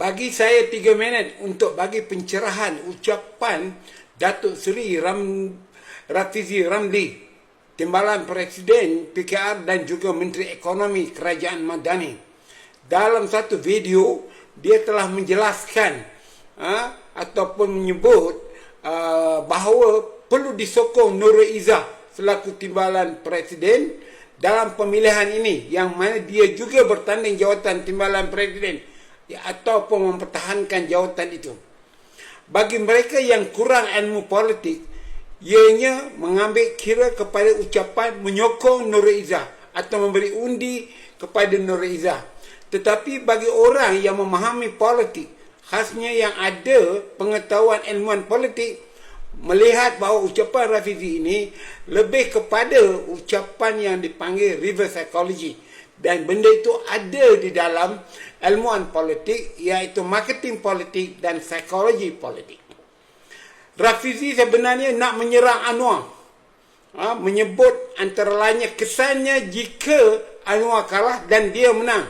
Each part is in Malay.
bagi saya tiga minit untuk bagi pencerahan ucapan Datuk Seri Ram, Rafizi Ramli, Timbalan Presiden PKR dan juga Menteri Ekonomi Kerajaan Madani. Dalam satu video, dia telah menjelaskan ha, ataupun menyebut uh, bahawa perlu disokong Nurul Izzah selaku Timbalan Presiden dalam pemilihan ini yang mana dia juga bertanding jawatan Timbalan Presiden ataupun mempertahankan jawatan itu. Bagi mereka yang kurang ilmu politik, ianya mengambil kira kepada ucapan menyokong Nurul Izzah atau memberi undi kepada Nurul Izzah. Tetapi bagi orang yang memahami politik, khasnya yang ada pengetahuan ilmuan politik, melihat bahawa ucapan Rafizi ini lebih kepada ucapan yang dipanggil reverse psychology dan benda itu ada di dalam ilmuan politik iaitu marketing politik dan psikologi politik. Rafizi sebenarnya nak menyerang Anwar. Ha, menyebut antara lainnya kesannya jika Anwar kalah dan dia menang.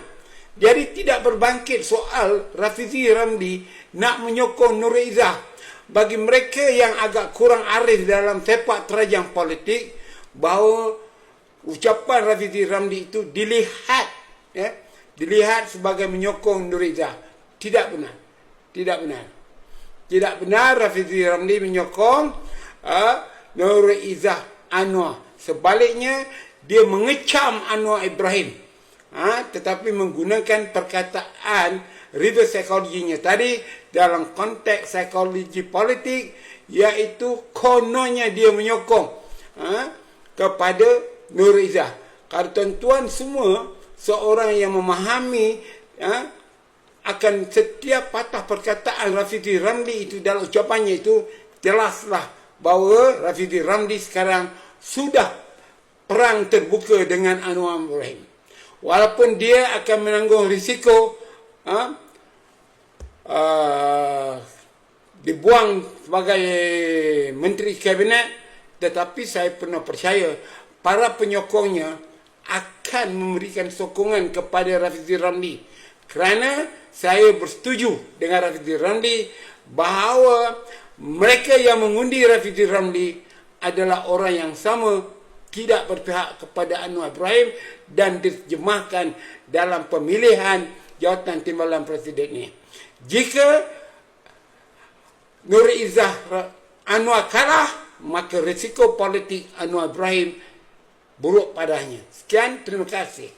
Jadi tidak berbangkit soal Rafizi Ramli nak menyokong Nur Izzah bagi mereka yang agak kurang arif dalam sepak terjang politik bahawa ucapan Rafizi Ramli itu dilihat ya, dilihat sebagai menyokong Nuriza tidak benar tidak benar. Tidak benar Rafizi Ramli menyokong uh, Nuriza Anwar. Sebaliknya dia mengecam Anwar Ibrahim. Ha, tetapi menggunakan perkataan reverse psychology tadi dalam konteks psikologi politik iaitu kononnya dia menyokong ha, kepada Nur Izzah. Kalau tuan-tuan semua seorang yang memahami ha, akan setiap patah perkataan Rafidi Ramli itu dalam ucapannya itu jelaslah bahawa Rafidi Ramli sekarang sudah perang terbuka dengan Anwar Ibrahim. Walaupun dia akan menanggung risiko ha, uh, dibuang sebagai menteri kabinet tetapi saya pernah percaya para penyokongnya akan memberikan sokongan kepada Rafizi Ramli kerana saya bersetuju dengan Rafizi Ramli bahawa mereka yang mengundi Rafizi Ramli adalah orang yang sama tidak berpihak kepada Anwar Ibrahim dan diterjemahkan dalam pemilihan jawatan timbalan presiden ini. Jika Nur Izzah Anwar kalah, maka risiko politik Anwar Ibrahim buruk padanya. Sekian, terima kasih.